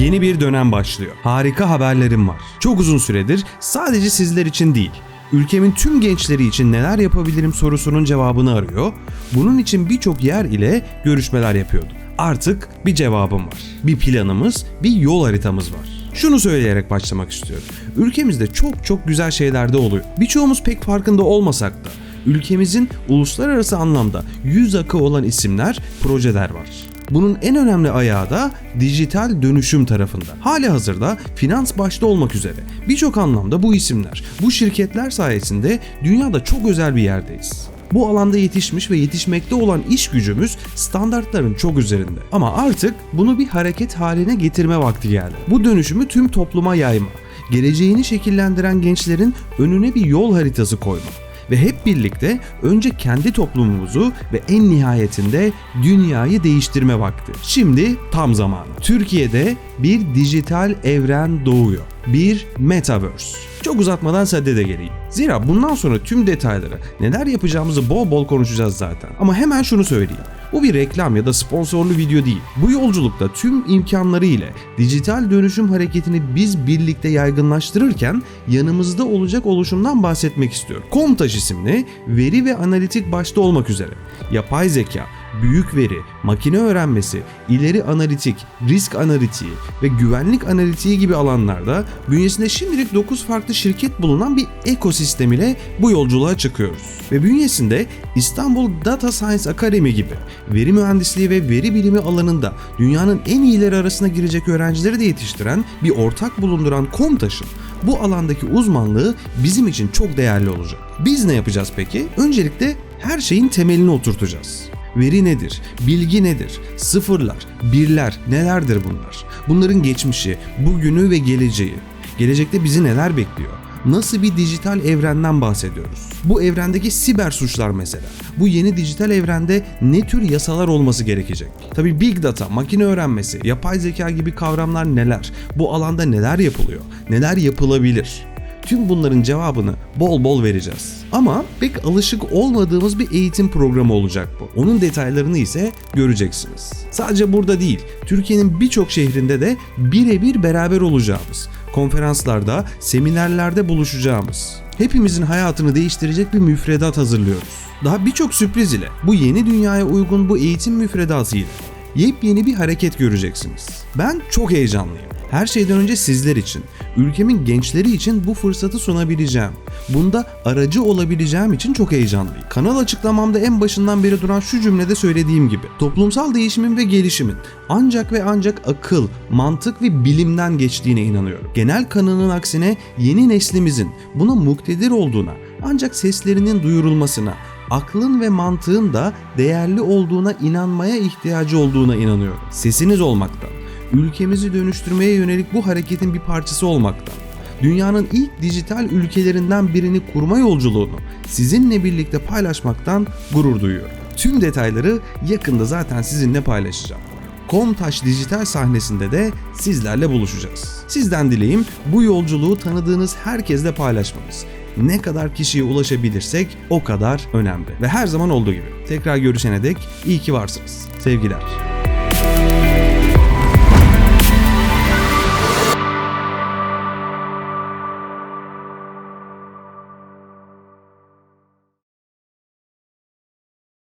Yeni bir dönem başlıyor. Harika haberlerim var. Çok uzun süredir sadece sizler için değil, ülkemin tüm gençleri için neler yapabilirim sorusunun cevabını arıyor. Bunun için birçok yer ile görüşmeler yapıyordum. Artık bir cevabım var. Bir planımız, bir yol haritamız var. Şunu söyleyerek başlamak istiyorum. Ülkemizde çok çok güzel şeyler de oluyor. Birçoğumuz pek farkında olmasak da ülkemizin uluslararası anlamda yüz akı olan isimler, projeler var. Bunun en önemli ayağı da dijital dönüşüm tarafında. Hali hazırda finans başta olmak üzere birçok anlamda bu isimler, bu şirketler sayesinde dünyada çok özel bir yerdeyiz. Bu alanda yetişmiş ve yetişmekte olan iş gücümüz standartların çok üzerinde. Ama artık bunu bir hareket haline getirme vakti geldi. Bu dönüşümü tüm topluma yayma, geleceğini şekillendiren gençlerin önüne bir yol haritası koyma ve hep birlikte önce kendi toplumumuzu ve en nihayetinde dünyayı değiştirme vakti. Şimdi tam zamanı. Türkiye'de bir dijital evren doğuyor. Bir metaverse. Çok uzatmadan saddede geleyim. Zira bundan sonra tüm detayları, neler yapacağımızı bol bol konuşacağız zaten. Ama hemen şunu söyleyeyim. Bu bir reklam ya da sponsorlu video değil. Bu yolculukta tüm imkanları ile dijital dönüşüm hareketini biz birlikte yaygınlaştırırken yanımızda olacak oluşumdan bahsetmek istiyorum. Komtaş isimli veri ve analitik başta olmak üzere yapay zeka, büyük veri, makine öğrenmesi, ileri analitik, risk analitiği ve güvenlik analitiği gibi alanlarda bünyesinde şimdilik 9 farklı şirket bulunan bir ekosistem ile bu yolculuğa çıkıyoruz. Ve bünyesinde İstanbul Data Science Academy gibi veri mühendisliği ve veri bilimi alanında dünyanın en iyileri arasına girecek öğrencileri de yetiştiren bir ortak bulunduran Komtaş'ın bu alandaki uzmanlığı bizim için çok değerli olacak. Biz ne yapacağız peki? Öncelikle her şeyin temelini oturtacağız. Veri nedir? Bilgi nedir? Sıfırlar, birler nelerdir bunlar? Bunların geçmişi, bugünü ve geleceği. Gelecekte bizi neler bekliyor? Nasıl bir dijital evrenden bahsediyoruz? Bu evrendeki siber suçlar mesela. Bu yeni dijital evrende ne tür yasalar olması gerekecek? Tabii big data, makine öğrenmesi, yapay zeka gibi kavramlar neler? Bu alanda neler yapılıyor? Neler yapılabilir? Tüm bunların cevabını bol bol vereceğiz. Ama pek alışık olmadığımız bir eğitim programı olacak bu. Onun detaylarını ise göreceksiniz. Sadece burada değil, Türkiye'nin birçok şehrinde de birebir beraber olacağımız, konferanslarda, seminerlerde buluşacağımız, hepimizin hayatını değiştirecek bir müfredat hazırlıyoruz. Daha birçok sürpriz ile bu yeni dünyaya uygun bu eğitim müfredatı ile yepyeni bir hareket göreceksiniz. Ben çok heyecanlıyım. Her şeyden önce sizler için, ülkemin gençleri için bu fırsatı sunabileceğim. Bunda aracı olabileceğim için çok heyecanlıyım. Kanal açıklamamda en başından beri duran şu cümlede söylediğim gibi toplumsal değişimin ve gelişimin ancak ve ancak akıl, mantık ve bilimden geçtiğine inanıyorum. Genel kanının aksine yeni neslimizin buna muktedir olduğuna, ancak seslerinin duyurulmasına, aklın ve mantığın da değerli olduğuna inanmaya ihtiyacı olduğuna inanıyorum. Sesiniz olmaktan, ülkemizi dönüştürmeye yönelik bu hareketin bir parçası olmaktan, dünyanın ilk dijital ülkelerinden birini kurma yolculuğunu sizinle birlikte paylaşmaktan gurur duyuyorum. Tüm detayları yakında zaten sizinle paylaşacağım. Komtaş dijital sahnesinde de sizlerle buluşacağız. Sizden dileğim bu yolculuğu tanıdığınız herkesle paylaşmanız. Ne kadar kişiye ulaşabilirsek o kadar önemli. Ve her zaman olduğu gibi tekrar görüşene dek iyi ki varsınız. Sevgiler.